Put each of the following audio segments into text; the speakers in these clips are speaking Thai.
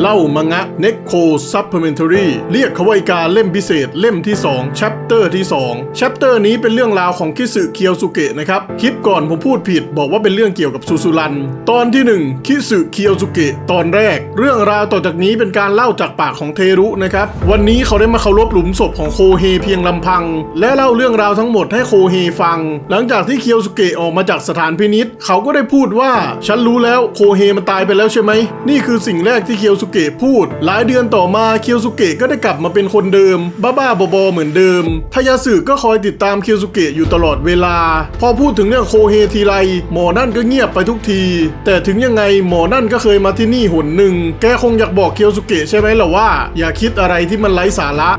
เล่ามังงะ n e c o Supplementary เรียกเขาว่าอีการเล่มพิเศษเล่มที่ 2 Chapter ที่ 2 Chapter นี้เป็นเรื่องราวของคิสึเคียวสุเกะนะครับ คลิปก่อนผมพูดผิดบอกว่าเป็นเรื่องเกี่ยวกับซูซูรัน ตอนที่ 1 คิสึเคียวสุเกะตอนแรก เรื่องราวต่อจากนี้เป็นการเล่าจากปากของเทรุนะครับ วันนี้เขาได้มาเคารพหลุมศพของโคเฮเพียงลำพัง และเล่าเรื่องราวทั้งหมดให้โคเฮฟัง หลังจากที่เคียวสุเกะออกมาจากสถานพินิษเขาก็ได้พูดว่า ฉันรู้แล้วโคเฮมันตายไปแล้วใช่ไหมนี่คือสิ่งแรกที่เคียวสุเกะพูด หลายเดือนต่อมาเคียวสุเกะก็ได้กลับมาเป็นคนเดิม บ้าๆบอๆเหมือนเดิมทายาสึก็คอยติดตามเคียวสุเกะอยู่ตลอดเวลา พอพูดถึงเรื่องโคเฮทีไรหมอนั่นก็เงียบไปทุกที แต่ถึงยังไงหมอนั่นก็เคยมาที่นี่หนหนึ่งแกคงอยากบอกเคียวสุเกะใช่ไหมล่ะว่า อย่าคิดอะไรที่มันไร้สาระ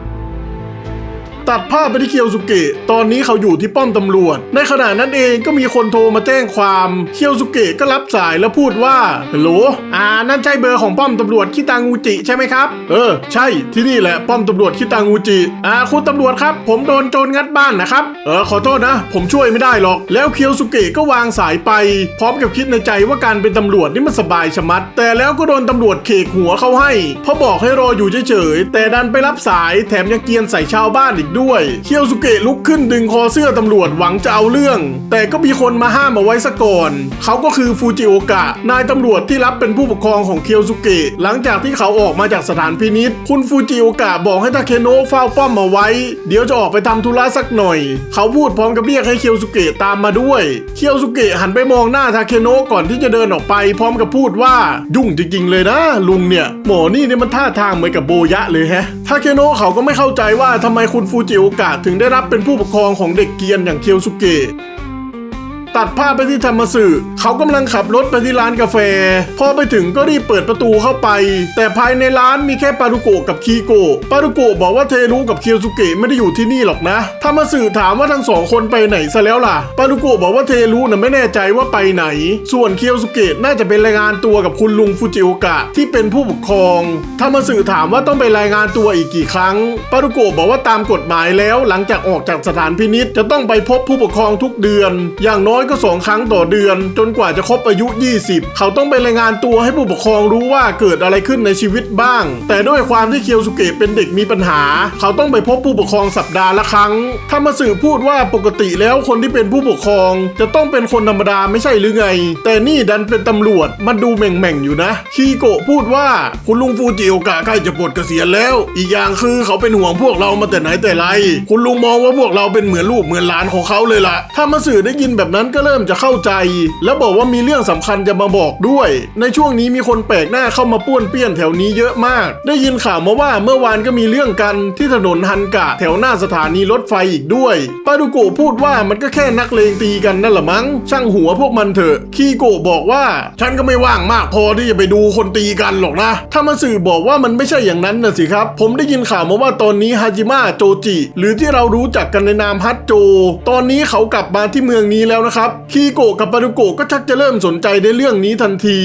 ตัดภาพไปที่เคียวสุเกะ ตอนนี้เขาอยู่ที่ป้อมตำรวจ ในขณะนั้นเองก็มีคนโทรมาแจ้งความ เคียวสุเกะก็รับสายแล้วพูดว่าฮัลโหลอ่านั่นใช่เบอร์ของป้อมตำรวจคิตางูจิใช่ไหมครับ เออ ใช่ที่นี่แหละป้อมตำรวจคิตางูจิอ่าคุณตำรวจครับ ผมโดนโจรงัดบ้านนะครับ เออขอโทษนะ ผมช่วยไม่ได้หรอก แล้วเคียวสุเกะก็วางสายไป พร้อมกับคิดในใจว่าการเป็นตำรวจนี่มันสบายชะมัด แต่แล้วก็โดนตำรวจเขกหัวเขาให้เพราะบอกให้รออยู่เฉยๆแต่ดันไปรับสายแถมยังเกียนใส่ชาวบ้านอีกด้วย เคียวสุเกะลุกขึ้นดึงคอเสื้อตำรวจหวังจะเอาเรื่อง แต่ก็มีคนมาห้ามเอาไว้ซะก่อน เขาก็คือฟูจิโอกะ นายตำรวจที่รับเป็นผู้ปกครองของเคียวสุเกะหลังจากที่เขาออกมาจากสถานพินิษคุณฟูจิโอกะบอกให้ทาเคโนะเฝ้าป้อมเอาไว้ เดี๋ยวจะออกไปทำธุระสักหน่อย เขาพูดพร้อมกับเรียกให้เคียวสุเกะตามมาด้วย เคียวสุเกะหันไปมองหน้าทาเคโนะก่อนที่จะเดินออกไป พร้อมกับพูดว่ายุ่งจริงๆเลยนะลุงเนี่ยหมอนี่เนี่ยมันท่าทางเหมือนกับโบยะเลยแฮะาเคโนะเขาก็ไม่เข้าใจว่าทำไมคุณฟูจิโอกะถึงได้รับเป็นผู้ปกครองของเด็กเกียนอย่างเคียวสุเกะ ตัดภาพไปที่ธรรมสึเขากำลังขับรถไปที่ร้านกาแฟ พอไปถึงก็รีบเปิดประตูเข้าไป แต่ภายในร้านมีแค่ปารุโกะกับคีโกะปารุโกะบอกว่าเทรุกับเคียวสุเกะไม่ได้อยู่ที่นี่หรอกนะธรรมสึถามว่าทั้งสองคนไปไหนซะแล้วล่ะปารุโกะบอกว่าเทรุน่ะไม่แน่ใจว่าไปไหน ส่วนเคียวสุเกะน่าจะเป็นรายงานตัวกับคุณลุงฟูจิโอกะที่เป็นผู้ปกครองธรรมสึถามว่าต้องไปรายงานตัวอีกกี่ครั้งปารุโกะบอกว่าตามกฎหมายแล้ว หลังจากออกจากสถานพินิษจะต้องไปพบผู้ปกครองทุกเดือน อย่างน้อยก็สองครั้งต่อเดือน จนกว่าจะครบอายุ 20 เขาต้องไปรายงานตัวให้ผู้ปกครองรู้ว่าเกิดอะไรขึ้นในชีวิตบ้าง แต่ด้วยความที่เคียวสุเกะเป็นเด็กมีปัญหา เขาต้องไปพบผู้ปกครองสัปดาห์ละครั้งถ้ามาสื่อพูดว่าปกติแล้วคนที่เป็นผู้ปกครอง จะต้องเป็นคนธรรมดาไม่ใช่หรือไง แต่นี่ดันเป็นตำรวจมันดูแหม่งๆอยู่นะคีโกะพูดว่าคุณลุงฟูจิโอกะใกล้จะปลดเกษียณแล้ว อีกอย่างคือเขาเป็นห่วงพวกเรามาแต่ไหนแต่ไร คุณลุงมองว่าพวกเราเป็นเหมือนลูกเหมือนหลานของเขาเลยล่ะถ้ามาสื่อได้ยินแบบนั้นก็เริ่มจะเข้าใจ แล้วบอกว่ามีเรื่องสำคัญจะมาบอกด้วย ในช่วงนี้มีคนแปลกหน้าเข้ามาป้วนเปี้ยนแถวนี้เยอะมาก ได้ยินข่าวมาว่าเมื่อวานก็มีเรื่องกันที่ถนนฮันกะแถวหน้าสถานีรถไฟอีกด้วยปาดุโกพูดว่ามันก็แค่นักเลงตีกันนั่นแหละมั้ง ช่างหัวพวกมันเถอะ คีโกะบอกว่า ฉันก็ไม่ว่างมากพอที่จะไปดูคนตีกันหรอกนะ ถ้ามาสื่อบอกว่ามันไม่ใช่อย่างนั้นนะสิครับ ผมได้ยินข่าวมาว่าตอนนี้ฮาจิมะโจจิ หรือที่เรารู้จักกันในนามฮัตโจ ตอนนี้เขากลับมาที่เมืองนี้แล้วนะครับคีโกะกับปารุโกะก็ชักจะเริ่มสนใจในเรื่องนี้ทันที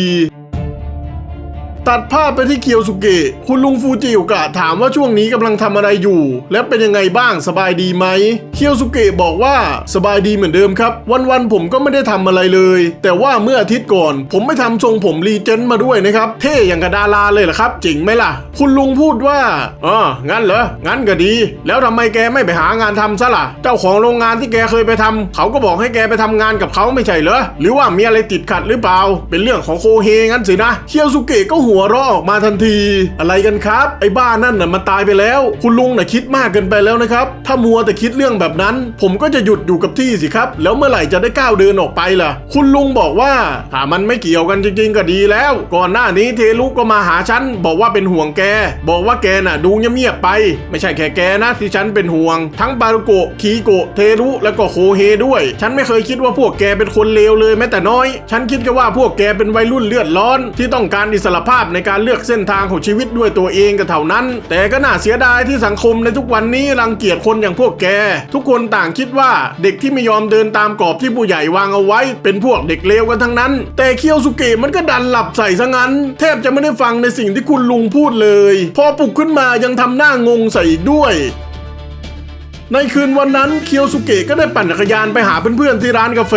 ตัดภาพไปที่เคียวสุเกะ คุณลุงฟูจิโอกะถามว่าช่วงนี้กำลังทำอะไรอยู่ และเป็นยังไงบ้างสบายดีไหม เคียวสุเกะบอกว่าสบายดีเหมือนเดิมครับ วันๆผมก็ไม่ได้ทำอะไรเลย แต่ว่าเมื่ออาทิตย์ก่อน ผมไม่ทำทรงผมรีเจนมาด้วยนะครับ เท่อย่างกับดาราเลยเหรอครับจริงไหมล่ะ คุณลุงพูดว่าอ๋องั้นเหรองั้นก็ดี แล้วทำไมแกไม่ไปหางานทำซะล่ะ เจ้าของโรงงานที่แกเคยไปทำเขาก็บอกให้แกไปทำงานกับเขาไม่ใช่เหรอหรือว่ามีอะไรติดขัดหรือเปล่า เป็นเรื่องของโคเฮงั้นสินะเคียวสุเกะก็หัวเราะออกมาทันที อะไรกันครับ ไอ้บ้านั่นน่ะมันตายไปแล้ว คุณลุงน่ะคิดมากเกินไปแล้วนะครับ ถ้ามัวแต่คิดเรื่องแบบนั้น ผมก็จะหยุดอยู่กับที่สิครับ แล้วเมื่อไหร่จะได้ก้าวเดินออกไปล่ะ คุณลุงบอกว่าถ้ามันไม่เกี่ยวกันจริง ๆ ก็ดีแล้ว ก่อนหน้านี้เทลุก็มาหาฉันบอกว่าเป็นห่วงแก บอกว่าแกน่ะดูเงียบๆไป ไม่ใช่แค่แกนะที่ฉันเป็นห่วง ทั้งบารุโกะคีโกะเทรุแล้วก็โคเฮด้วย ฉันไม่เคยคิดว่าพวกแกเป็นคนเลวเลยแม้แต่น้อย ฉันคิดแค่ว่าพวกแกเป็นวัยรุ่นเลือดร้อนที่ต้องการอิสรภาพในการเลือกเส้นทางของชีวิตด้วยตัวเองก็เท่านั้น แต่ก็น่าเสียดายที่สังคมในทุกวันนี้รังเกียจคนอย่างพวกแก ทุกคนต่างคิดว่าเด็กที่ไม่ยอมเดินตามกรอบที่ผู้ใหญ่วางเอาไว้ เป็นพวกเด็กเลวกันทั้งนั้น แต่เคียวสุเกะมันก็ดันหลับใส่ซะงั้น แทบจะไม่ได้ฟังในสิ่งที่คุณลุงพูดเลย พอปลุกขึ้นมายังทำหน้างงใส่อีกด้วย ในคืนวันนั้นเคียวสุเกะก็ได้ปั่นจักรยานไปหาเพื่อนๆที่ร้านกาแฟ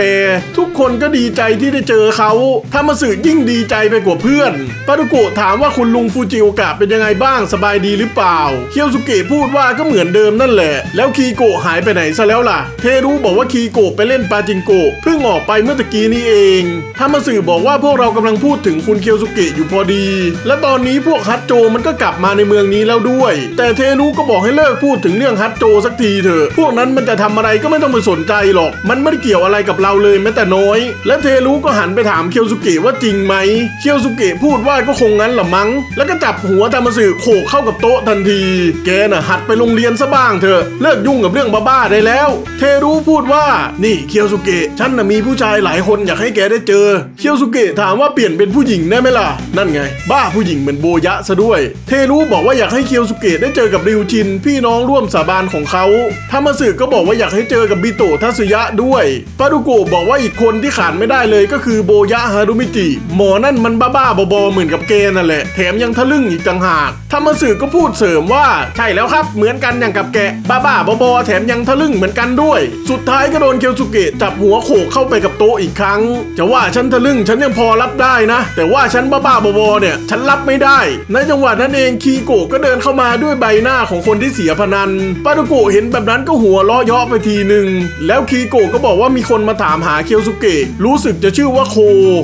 ทุกคนก็ดีใจที่ได้เจอเขาทามาสึยิ่งดีใจไปกว่าเพื่อนปารุโกะถามว่าคุณลุงฟูจิโอกะเป็นยังไงบ้างสบายดีหรือเปล่า เคียวสุเกะพูดว่าก็เหมือนเดิมนั่นแหละ แล้วคีโกะหายไปไหนซะแล้วล่ะ เทรู้บอกว่าคีโกะไปเล่นปาจิงโกะเพิ่งออกไปเมื่อตะกี้นี้เองทามาสึบอกว่าพวกเรากำลังพูดถึงคุณเคียวสุเกะอยู่พอดี และตอนนี้พวกฮัตโจมันก็กลับมาในเมืองนี้แล้วด้วย แต่เทรู้ก็บอกให้เลิกพูดถึงเรื่องฮัตโจสักทีเถอะ พวกนั้นมันจะทำอะไรก็ไม่ต้องไปสนใจหรอก มันไม่ได้เกี่ยวอะไรกับเราเลยแม้แต่น้อย และเทรู้ก็หันไปถามเคียวสุเกะว่าจริงไหม เคียวสุเกะพูดว่าก็คงงั้นหละมั้ง แล้วก็จับหัวตามาสึโขกเข้ากับโต๊ะทันที แกน่ะหัดไปโรงเรียนซะบ้างเถอะ เลิกยุ่งกับเรื่องบ้าๆได้แล้ว เทรู้พูดว่า นี่เคียวสุเกะ ฉันน่ะมีผู้ชายหลายคนอยากให้แกได้เจอ เคียวสุเกะถามว่าเปลี่ยนเป็นผู้หญิงได้ไหมล่ะ นั่นไง บ้าผู้หญิงเหมือนโบยะซะด้วย เทรู้บอกว่าอยากให้เคียวสุเกะได้เจอกับริวจิน พี่น้องร่วมสาบานของเขาทามาสึก็บอกว่าอยากให้เจอกับบิโตะทัสึยะด้วยปารุโกะบอกว่าอีกคนที่ขาดไม่ได้เลยก็คือโบยะฮารุมิจิ หมอนั่นมันบ้าๆบอๆเหมือนกับเกนั่นแหละ แถมยังทะลึ่งอีกต่างหากทามาสึก็พูดเสริมว่าใช่แล้วครับ เหมือนกันอย่างกับแกะบ้าๆบอๆแถมยังทะลึ่งเหมือนกันด้วย สุดท้ายก็โดนเคียวสุเกะจับหัวโขกเข้าไปกับ โต๊ะอีกครั้ง จะว่าฉันทะลึ่งฉันยังพอรับได้นะ แต่ว่าฉันบ้าๆบอๆเนี่ย ฉันรับไม่ได้ ในจังหวะนั้นเองคีโกะก็เดินเข้ามาด้วยใบหน้าของคนที่เสียพนันปารุโกะเห็นแบบนั้นก็หัวล้อเยาะไปทีหนึ่งแล้วคีโกะก็บอกว่ามีคนมาถามหาเคียวสุเกะรู้สึกจะชื่อว่าโค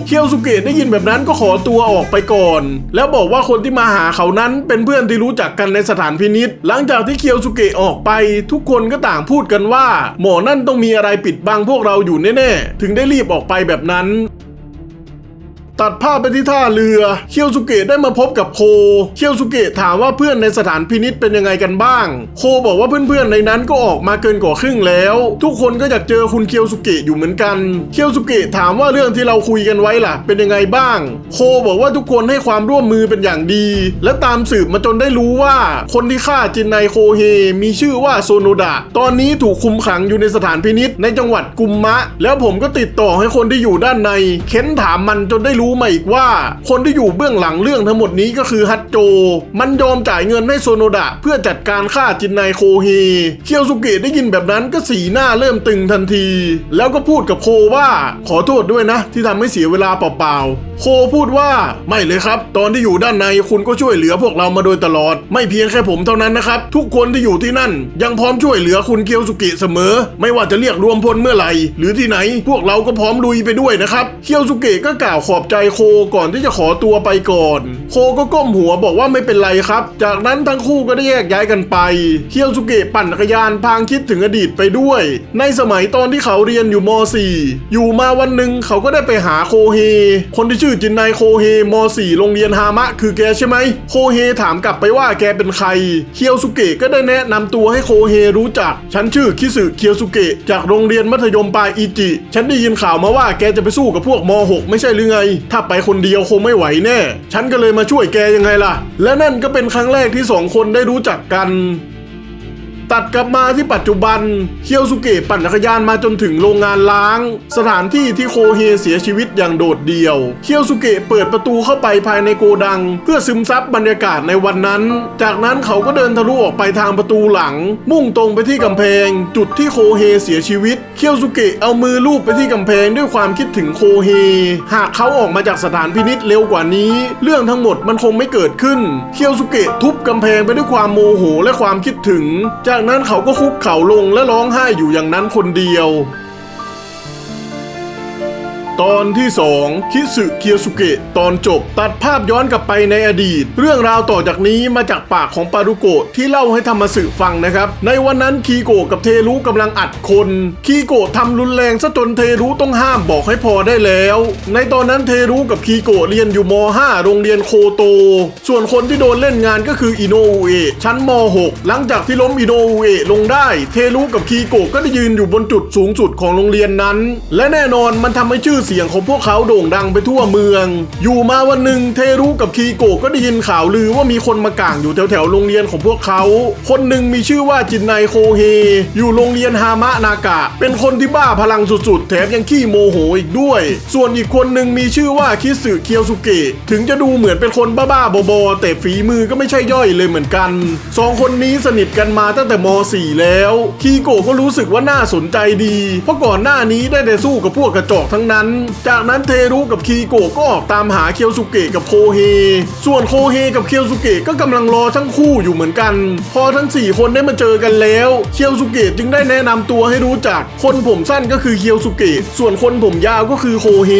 เคียวสุเกะได้ยินแบบนั้นก็ขอตัวออกไปก่อน แล้วบอกว่าคนที่มาหาเขานั้นเป็นเพื่อนที่รู้จักกันในสถานพินิษหลังจากที่เคียวสุเกะออกไป ทุกคนก็ต่างพูดกันว่า หมอนั่นต้องมีอะไรปิดบังพวกเราอยู่แน่ๆถึงได้รีบออกไปแบบนั้น ตัดภาพไปที่ท่าเรือ เคียวสุเกะได้มาพบกับโค เคียวสุเกะถามว่าเพื่อนในสถานพินิษเป็นยังไงกันบ้าง โคบอกว่าเพื่อนๆในนั้นก็ออกมาเกินกว่าครึ่งแล้ว ทุกคนก็อยากเจอคุณเคียวสุเกะอยู่เหมือนกัน เคียวสุเกะถามว่าเรื่องที่เราคุยกันไว้ล่ะ เป็นยังไงบ้าง โคบอกว่าทุกคนให้ความร่วมมือเป็นอย่างดี และตามสืบมาจนได้รู้ว่า คนที่ฆ่าจินไนโคเฮมีชื่อว่าโซโนดะ ตอนนี้ถูกคุมขังอยู่ในสถานพินิษในจังหวัดกุมมะ แล้วผมก็ติดต่อให้คนที่อยู่ด้านใน เค้นถามมันจนได้รู้มาอีกว่า คนที่อยู่เบื้องหลังเรื่องทั้งหมดนี้ก็คือฮัตโจ มันยอมจ่ายเงินให้โซโนดะ เพื่อจัดการฆ่าจินไนโคเฮเคียวสุเกะได้ยินแบบนั้นก็สีหน้าเริ่มตึงทันที แล้วก็พูดกับโคว่าขอโทษด้วยนะ ที่ทำให้เสียเวลาเปล่าๆ โคพูดว่าไม่เลยครับ ตอนที่อยู่ด้านในคุณก็ช่วยเหลือพวกเรามาโดยตลอด ไม่เพียงแค่ผมเท่านั้นนะครับ ทุกคนที่อยู่ที่นั่น ยังพร้อมช่วยเหลือคุณเคียวสุเกะเสมอ ไม่ว่าจะเรียกรวมพลเมื่อไหร่ หรือที่ไหน พวกเราก็พร้อมลุยไปด้วยนะครับ เคียวสุเกะก็กล่าวขอบใจโคก่อนที่จะขอตัวไปก่อน โคก็ก้มหัวบอกว่าไม่เป็นไรครับ จากนั้นทั้งคู่ก็ได้แยกย้ายกันไป เคียวสุเกะปั่นจักรยานพางคิดถึงอดีตไปด้วย ในสมัยตอนที่เขาเรียนอยู่ม .4 อยู่มาวันหนึ่งเขาก็ได้ไปหาโคเฮ คนที่ชื่อจินไนโคเฮม .4 โรงเรียนฮามะ คือแกใช่ไหม โคเฮถามกลับไปว่าแกเป็นใคร เคียวสุเกะก็ได้แนะนำตัวให้โคเฮรู้จัก ฉันชื่อคิสึเคียวสุเกะจากโรงเรียนมัธยมปลายอิจิ ฉันได้ยินข่าวมาว่าแกจะไปสู้กับพวกม .6 ไม่ใช่หรือไงถ้าไปคนเดียวคงไม่ไหวแน่ ฉันก็เลยมาช่วยแกยังไงล่ะ และนั่นก็เป็นครั้งแรกที่สองคนได้รู้จักกัน ตัดกลับมาที่ปัจจุบัน เคียวสุเกะปั่นจักรยานมาจนถึงโรงงานล้าง สถานที่ที่โคเฮเสียชีวิตอย่างโดดเดี่ยว เคียวสุเกะเปิดประตูเข้าไปภายในโกดัง เพื่อซึมซับบรรยากาศในวันนั้น จากนั้นเขาก็เดินทะลุออกไปทางประตูหลัง มุ่งตรงไปที่กำแพง จุดที่โคเฮเสียชีวิต เคียวสุเกะเอามือลูบไปที่กำแพงด้วยความคิดถึงโคเฮ หากเขาออกมาจากสถานพินิษเร็วกว่านี้ เรื่องทั้งหมดมันคงไม่เกิดขึ้น เคียวสุเกะทุบกำแพงไปด้วยความโมโหและความคิดถึงจากจากนั้นเขาก็คุกเข่าลงและร้องไห้อยู่อย่างนั้นคนเดียว ตอนที่2คิสึเคียวสุเกะตอนจบ ตัดภาพย้อนกลับไปในอดีต เรื่องราวต่อจากนี้มาจากปากของปารุโกะที่เล่าให้ธรรมสึฟังนะครับ ในวันนั้นคีโกะกับเทรุกำลังอัดคน คีโกะทำรุนแรงซะจนเทรุต้องห้ามบอกให้พอได้แล้ว ในตอนนั้นเทรุกับคีโกะเรียนอยู่ม .5 โรงเรียนโคโต ส่วนคนที่โดนเล่นงานก็คืออิโนอุเอะชั้นม .6 หลังจากที่ล้มอิโนอุเอะลงได้ เทรุกับคีโกะก็ได้ยืนอยู่บนจุดสูงสุดของโรงเรียนนั้น และแน่นอนมันทำให้ชื่อเสียงของพวกเขาโด่งดังไปทั่วเมือง อยู่มาวันหนึ่งเทรุกับคีโกะก็ได้ยินข่าวลือว่ามีคนมากางอยู่แถวแถวๆโรงเรียนของพวกเขา คนหนึ่งมีชื่อว่าจินไนโคเฮ อยู่โรงเรียนฮามะนากะ เป็นคนที่บ้าพลังสุดๆ แถมยังขี้โมโหอีกด้วย ส่วนอีกคนหนึ่งมีชื่อว่าคิสึเคียวสุเกะ ถึงจะดูเหมือนเป็นคนบ้าๆบอๆแต่ฝีมือก็ไม่ใช่ย่อยเลยเหมือนกันสองคนนี้สนิทกันมาตั้งแต่ม .4 แล้ว คีโกะก็รู้สึกว่าน่าสนใจดี เพราะก่อนหน้านี้ได้แต่สู้กับพวกกระจอกทั้งนั้นจากนั้นเทรุกับคีโกะก็ออกตามหาเคียวสุเกะกับโคเฮ ส่วนโคเฮกับเคียวสุเกะก็กำลังรอทั้งคู่อยู่เหมือนกัน พอทั้ง 4 คนได้มาเจอกันแล้ว เคียวสุเกะจึงได้แนะนำตัวให้รู้จัก คนผมสั้นก็คือเคียวสุเกะ ส่วนคนผมยาวก็คือโคเฮ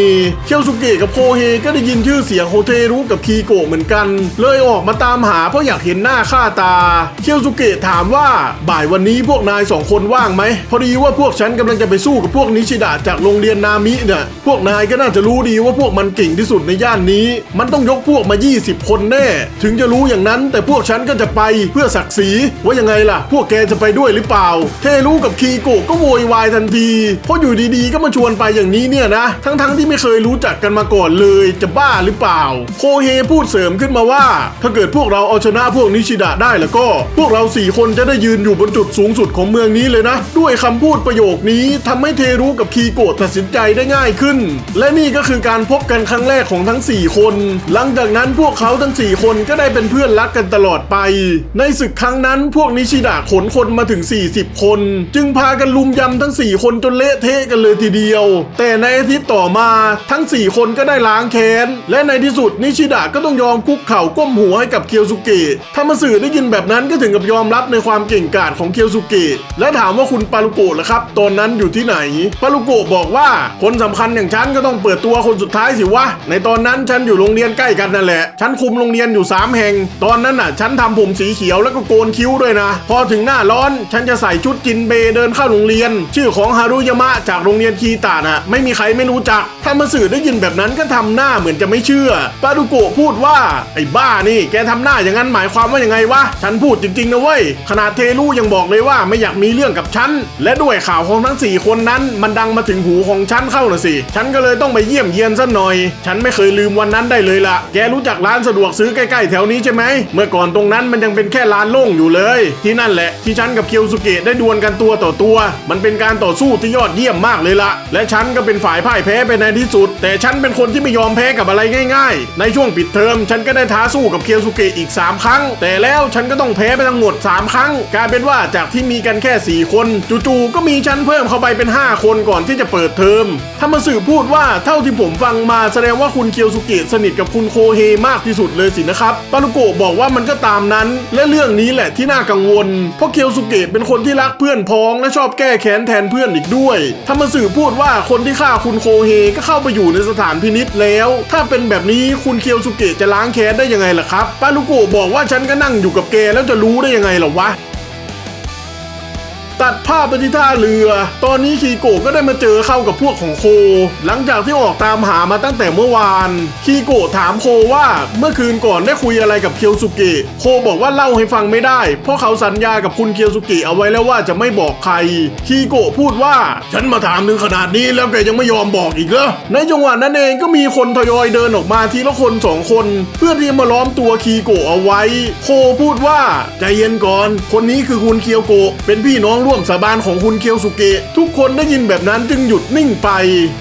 เคียวสุเกะกับโคเฮก็ได้ยินชื่อเสียงโฮเทรุกับคีโกะเหมือนกัน เลยออกมาตามหาเพราะอยากเห็นหน้าค่าตา เคียวสุเกะถามว่าบ่ายวันนี้พวกนายสองคนว่างไหม พอดีว่าพวกฉันกำลังจะไปสู้กับพวกนิชิดะจากโรงเรียนนามิเนี่ยพวกนายก็น่าจะรู้ดีว่าพวกมันเก่งที่สุดในย่านนี้ มันต้องยกพวกมา 20 คนแน่ ถึงจะรู้อย่างนั้น แต่พวกฉันก็จะไปเพื่อศักดิ์ศรีว่ายังไงล่ะ พวกแกจะไปด้วยหรือเปล่า เทรู้กับคีโกะก็โวยวายทันที เพราะอยู่ดีๆ ก็มาชวนไปอย่างนี้เนี่ยนะ ทั้งๆที่ไม่เคยรู้จักกันมาก่อนเลยจะบ้าหรือเปล่า โคเฮพูดเสริมขึ้นมาว่า ถ้าเกิดพวกเราเอาชนะพวกนิชิดะได้แล้วก็ พวกเราสี่คนจะได้ยืนอยู่บนจุดสูงสุดของเมืองนี้เลยนะ ด้วยคำพูดประโยคนี้ทำให้เทรู้กับคีโกะตัดสินใจได้ง่ายขึ้นและนี่ก็คือการพบกันครั้งแรกของทั้ง 4 คน หลังจากนั้นพวกเขาทั้ง 4 คนก็ได้เป็นเพื่อนรักกันตลอดไป ในศึกครั้งนั้นพวกนิชิดะขนคนมาถึง 40 คน จึงพากันลุมยำทั้ง 4 คนจนเละเทะกันเลยทีเดียว แต่ในอาทิตย์ต่อมาทั้ง 4 คนก็ได้ล้างแค้น และในที่สุดนิชิดะก็ต้องยอมคุกเข่าก้มหัวให้กับเคียวสุเกะถ้ามาสื่อได้ยินแบบนั้นก็ถึงกับยอมรับในความเก่งกาจของเคียวสุเกะและถามว่าคุณปารุโกะล่ะครับ ตอนนั้นอยู่ที่ไหน ปารุโกะบอกว่าคนสำคัญอย่างฉันก็ต้องเปิดตัวคนสุดท้ายสิวะ ในตอนนั้นฉันอยู่โรงเรียนใกล้กันนั่นแหละ ฉันคุมโรงเรียนอยู่ 3 แห่ง ตอนนั้นน่ะ ฉันทำผมสีเขียวแล้วก็โกนคิ้วด้วยนะ พอถึงหน้าร้อนฉันจะใส่ชุดจินเบเดินเข้าโรงเรียน ชื่อของฮารุยามะจากโรงเรียนคีตาน่ะ ไม่มีใครไม่รู้จัก ถ้ามาสื่อได้ยินแบบนั้นก็ทำหน้าเหมือนจะไม่เชื่อปารุโกะพูดว่าไอ้บ้านี่แกทำหน้าอย่างนั้นหมายความว่ายังไงวะฉันพูดจริงๆนะเว้ยขนาดเทลูยังบอกเลยว่าไม่อยากมีเรื่องกับฉันและด้วยข่าวของทั้ง 4 คนนั้นมันดังมาถึงหูของฉันเข้าน่ะสิฉันก็เลยต้องไปเยี่ยมเยียนซะหน่อย ฉันไม่เคยลืมวันนั้นได้เลยล่ะ แกรู้จักร้านสะดวกซื้อใกล้ๆแถวนี้ใช่ไหม เมื่อก่อนตรงนั้นมันยังเป็นแค่ร้านโล่งอยู่เลย ที่นั่นแหละที่ฉันกับเคียวสุเกะได้ดวลกันตัวต่อตัว มันเป็นการต่อสู้ที่ยอดเยี่ยมมากเลยล่ะ และฉันก็เป็นฝ่ายพ่ายแพ้ไปในที่สุด แต่ฉันเป็นคนที่ไม่ยอมแพ้กับอะไรง่าย ๆ ในช่วงปิดเทอมฉันก็ได้ท้าสู้กับเคียวสุเกะอีก 3 ครั้ง แต่แล้วฉันก็ต้องแพ้ไปทั้งหมด 3 ครั้ง กลายเป็นว่าจากที่มีกันแค่ 4 คน จู่ๆก็มีฉันเพิ่มเข้าไปเป็น 5 คนก่อนที่จะเปิดเทอมถ้ามาสือพูดว่าเท่าที่ผมฟังมาแสดงว่าคุณเคียวสุเกะสนิทกับคุณโคเฮมากที่สุดเลยสินะครับปารุโกะบอกว่ามันก็ตามนั้น และเรื่องนี้แหละที่น่ากังวล เพราะเคียวสุเกะเป็นคนที่รักเพื่อนพ้องและชอบแก้แค้นแทนเพื่อนอีกด้วยถ้ามาสื่อพูดว่าคนที่ฆ่าคุณโคเฮก็เข้าไปอยู่ในสถานพินิษแล้ว ถ้าเป็นแบบนี้คุณเคียวสุเกะจะล้างแค้นได้ยังไงล่ะครับปารุโกะบอกว่าฉันก็นั่งอยู่กับแกแล้วจะรู้ได้ยังไงหรอวะ ตัดภาพไปที่ท่าเรือ ตอนนี้คีโกะก็ได้มาเจอเข้ากับพวกของโค หลังจากที่ออกตามหามาตั้งแต่เมื่อวาน คีโกะถามโคว่าเมื่อคืนก่อนได้คุยอะไรกับเคียวสุเกะ โคบอกว่าเล่าให้ฟังไม่ได้ เพราะเขาสัญญากับคุณเคียวสุเกะเอาไว้แล้วว่าจะไม่บอกใคร คีโกะพูดว่า ฉันมาถามถึงขนาดนี้แล้วแกยังไม่ยอมบอกอีกเหรอ ในจังหวะนั้นเองก็มีคนทยอยเดินออกมาทีละคนสองคน เพื่อที่จะมาล้อมตัวคีโกะเอาไว้ โคพูดว่าใจเย็นก่อน คนนี้คือคุณเคียวโกะเป็นพี่น้องร่วมสาบานของคุณเคียวสุเกะทุกคนได้ยินแบบนั้นจึงหยุดนิ่งไป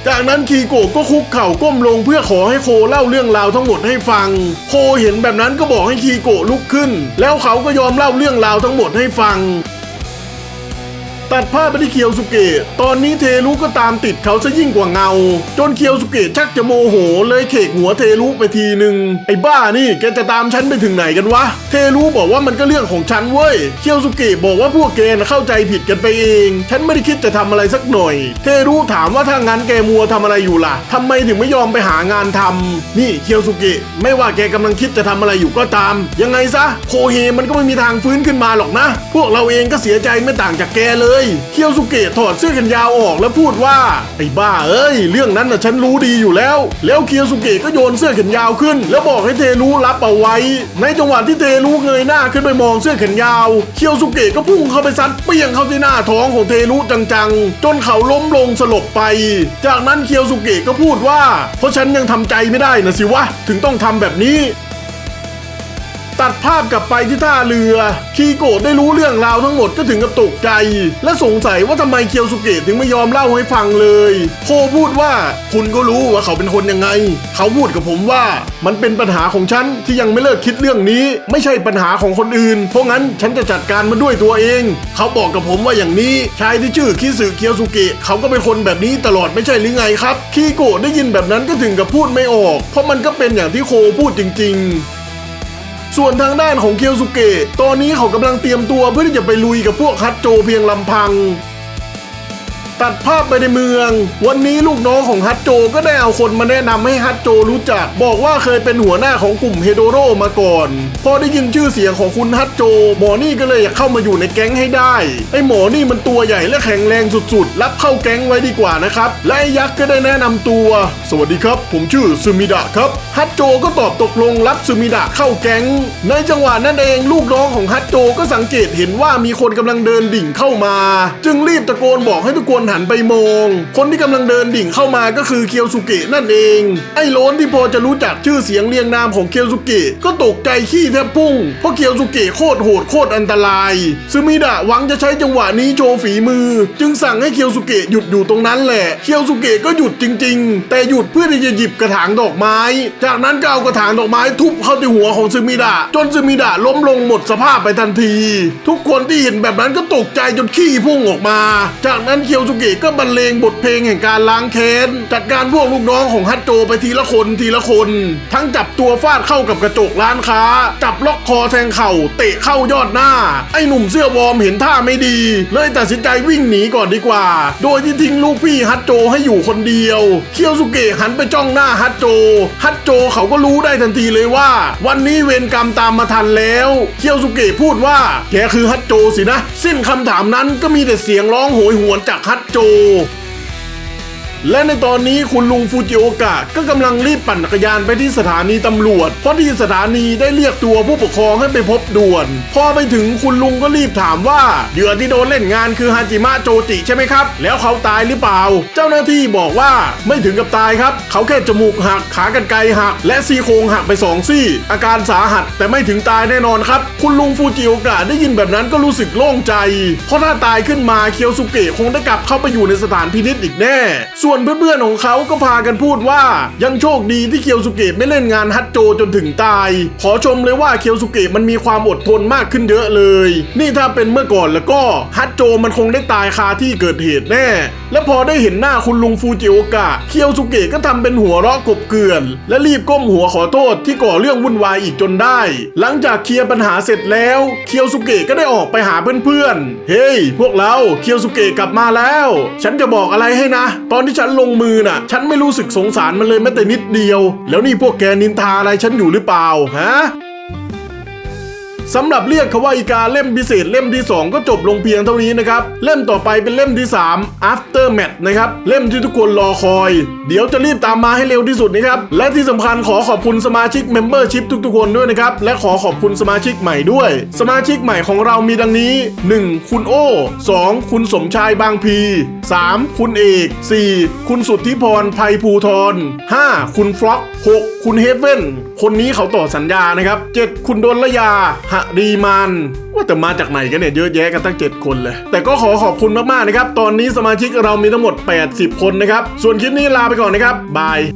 จากนั้นคีโกะก็คุกเข่าก้มลงเพื่อขอให้โคเล่าเรื่องราวทั้งหมดให้ฟัง โคเห็นแบบนั้นก็บอกให้คีโกะลุกขึ้น แล้วเขาก็ยอมเล่าเรื่องราวทั้งหมดให้ฟัง ตัดภาพไปที่เคียวสุเกะ ตอนนี้เทรุก็ตามติดเขาซะยิ่งกว่าเงา จนเคียวสุเกะชักจะโมโหเลยเขกหัวเทรุไปทีหนึ่งไอ้บ้านี่แกจะตามฉันไปถึงไหนกันวะ เทรุบอกว่ามันก็เรื่องของฉันเว้ย เคียวสุเกะบอกว่าพวกแกนเข้าใจผิดกันไปเอง ฉันไม่ได้คิดจะทำอะไรสักหน่อย เทรุถามว่าถ้างั้นแกมัวทำอะไรอยู่ล่ะทำไมถึงไม่ยอมไปหางานทำนี่เคียวสุเกะไม่ว่าแกกำลังคิดจะทำอะไรอยู่ก็ตาม ยังไงซะโคเฮมันก็ไม่มีทางฟื้นขึ้นมาหรอกนะ พวกเราเองก็เสียใจไม่ต่างจากแกเลยเคียวสุเกะถอดเสื้อแขนยาวออกแล้วพูดว่าไอ้บ้าเอ้ย เรื่องนั้นน่ะฉันรู้ดีอยู่แล้ว แล้วเคียวสุเกะก็โยนเสื้อแขนยาวขึ้น แล้วบอกให้เทรู้รับเอาไว้ ในจังหวะที่เทรู้เงยหน้าขึ้นไปมองเสื้อแขนยาว เคียวสุเกะก็พุ่งเข้าไปซัดเปี้ยงเข้าที่หน้าท้องของเทรู้จังๆ จนเขาล้มลงสลบไป จากนั้นเคียวสุเกะก็พูดว่า เพราะฉันยังทำใจไม่ได้นะสิวะ ถึงต้องทำแบบนี้ ตัดภาพกลับไปที่ท่าเรือ คีโกะได้รู้เรื่องราวทั้งหมดก็ถึงกับตกใจ และสงสัยว่าทำไมเคียวสุเกะถึงไม่ยอมเล่าให้ฟังเลย โคพูดว่าคุณก็รู้ว่าเขาเป็นคนยังไง เขาพูดกับผมว่า มันเป็นปัญหาของฉันที่ยังไม่เลิกคิดเรื่องนี้ ไม่ใช่ปัญหาของคนอื่น เพราะงั้นฉันจะจัดการมันด้วยตัวเอง เขาบอกกับผมว่าอย่างนี้ชายที่ชื่อคิสึเคียวสุเกะเขาก็เป็นคนแบบนี้ตลอดไม่ใช่หรือไงครับคีโกะได้ยินแบบนั้นก็ถึงกับพูดไม่ออก เพราะมันก็เป็นอย่างที่โคพูดจริง ๆ ส่วนทางด้านของเคียวสุเกะตอนนี้เขากำลังเตรียมตัวเพื่อที่จะไปลุยกับพวกฮัตโจเพียงลำพัง ตัดภาพไปในเมือง วันนี้ลูกน้องของฮัตโจก็ได้เอาคนมาแนะนำให้ฮัตโจรู้จัก บอกว่าเคยเป็นหัวหน้าของกลุ่มเฮโดโรมาก่อน พอได้ยินชื่อเสียงของคุณฮัตโจ หมอนี่ก็เลยอยากเข้ามาอยู่ในแก๊งให้ได้ ไอ้หมอนี่มันตัวใหญ่และแข็งแรงสุดๆ รับเข้าแก๊งไว้ดีกว่านะครับ และไอ้ยักษ์ก็ได้แนะนำตัว สวัสดีครับ ผมชื่อซูมิดะครับ ฮัตโจก็ตอบตกลงรับซูมิดะเข้าแก๊ง ในจังหวะนั้นเองลูกน้องของฮัตโจก็สังเกตเห็นว่ามีคนกำลังเดินดิ่งเข้ามา จึงรีบตะโกนบอกให้ทุกคนหันไปมอง คนที่กำลังเดินดิ่งเข้ามาก็คือเคียวสุเกะนั่นเอง ไอ้โลนที่พอจะรู้จักชื่อเสียงเรียงนามของเคียวสุเกะก็ตกใจขี้แทบพุ่งเพราะเคียวสุเกะโคตรโหดโคตรอันตรายซูมิดะหวังจะใช้จังหวะนี้โชว์ฝีมือ จึงสั่งให้เคียวสุเกะหยุดอยู่ตรงนั้นแหละ เคียวสุเกะก็หยุดจริง ๆ แต่หยุดเพื่อที่จะหยิบกระถางดอกไม้จากนั้นก็เอากระถางดอกไม้ทุบเข้าที่หัวของซูมิดะจนซูมิดะล้มลงหมดสภาพไปทันที ทุกคนที่เห็นแบบนั้นก็ตกใจจนขี้พุ่งออกมา จากนั้นเคียวสุเกะก็บรรเลงบทเพลงแห่งการล้างแค้นจัดการพวกลูกน้องของฮัตโจไปทีละคนทีละคน ทั้งจับตัวฟาดเข้ากับกระจกร้านค้า จับล็อกคอแทงเข่าเตะเข้ายอดหน้า ไอ้หนุ่มเสื้อวอร์มเห็นท่าไม่ดี เลยตัดสินใจวิ่งหนีก่อนดีกว่า โดยที่ทิ้งลูกพี่ฮัตโจให้อยู่คนเดียว เคียวสุเกะหันไปจ้องหน้าฮัตโจ ฮัตโจเขาก็รู้ได้ทันทีเลยว่า วันนี้เวรกรรมตามมาทันแล้ว เคียวสุเกะพูดว่า แกคือฮัตโจสินะ สิ้นคำถามนั้นก็มีแต่เสียงร้องโหยหวนจากฮัตโจ และในตอนนี้คุณลุงฟูจิโอกะก็กำลังรีบปั่นจักรยานไปที่สถานีตำรวจ เพราะที่สถานีได้เรียกตัวผู้ปกครองให้ไปพบด่วน พอไปถึงคุณลุงก็รีบถามว่าเหยื่อที่โดนเล่นงานคือฮาจิมะโจจิใช่ไหมครับ แล้วเขาตายหรือเปล่า เจ้าหน้าที่บอกว่าไม่ถึงกับตายครับ เขาแค่จมูกหักขากรรไกรหัก และซี่โครงหักไปสองซี่ อาการสาหัสแต่ไม่ถึงตายแน่นอนครับ คุณลุงฟูจิโอกะได้ยินแบบนั้นก็รู้สึกโล่งใจ เพราะถ้าตายขึ้นมาเคียวสุเกะคงได้กลับเข้าไปอยู่ในสถานพินิจอีกแน่ ส่วนเพื่อนๆของเขาก็พากันพูดว่า ยังโชคดีที่เคียวสุเกะไม่เล่นงานฮัตโจจนถึงตาย ขอชมเลยว่าเคียวสุเกะมันมีความอดทนมากขึ้นเยอะเลย นี่ถ้าเป็นเมื่อก่อนแล้วก็ฮัตโจมันคงได้ตายคาที่เกิดเหตุแน่ และพอได้เห็นหน้าคุณลุงฟูจิโอกะเคียวสุเกะก็ทำเป็นหัวเราะกบเกลื่อน และรีบก้มหัวขอโทษที่ก่อเรื่องวุ่นวายอีกจนได้ หลังจากเคลียร์ปัญหาเสร็จแล้ว เคียวสุเกะก็ได้ออกไปหาเพื่อนๆ เฮ้ย พวกเราเคียวสุเกะกลับมาแล้ว ฉันจะบอกอะไรให้นะ ตอนที่ฉันันลงมือน่ะ ฉันไม่รู้สึกสงสารมันเลยแม้แต่นิดเดียว แล้วนี่พวกแกนินทาอะไรฉันอยู่หรือเปล่าฮะ สำหรับเรียกเขาว่าอีกาเล่มพิเศษเล่มที่ 2 ก็จบลงเพียงเท่านี้นะครับ เล่มต่อไปเป็นเล่มที่ 3 after match นะครับ เล่มที่ทุกคนรอคอย เดี๋ยวจะรีบตามมาให้เร็วที่สุดนะครับ และที่สำคัญขอขอบคุณสมาชิก Membership ทุกๆคนด้วยนะครับ และขอขอบคุณสมาชิกใหม่ด้วย สมาชิกใหม่ของเรามีดังนี้ 1. คุณโอ้ 2. คุณสมชายบางพี 3. คุณเอก 4. คุณสุทธิพรไพภูทร 5. คุณฟล็อก 6. คุณเฮเว่นคนนี้เขาต่อสัญญานะครับ 7. คุณดลยาหรีมันว่าแต่มาจากไหนกันเนี่ยเยอะแยะกันตั้ง 7 คนเลย แต่ก็ขอขอบคุณมากๆนะครับ ตอนนี้สมาชิกเรามีทั้งหมด 80 คนนะครับ ส่วนคลิปนี้ลาไปก่อนนะครับบาย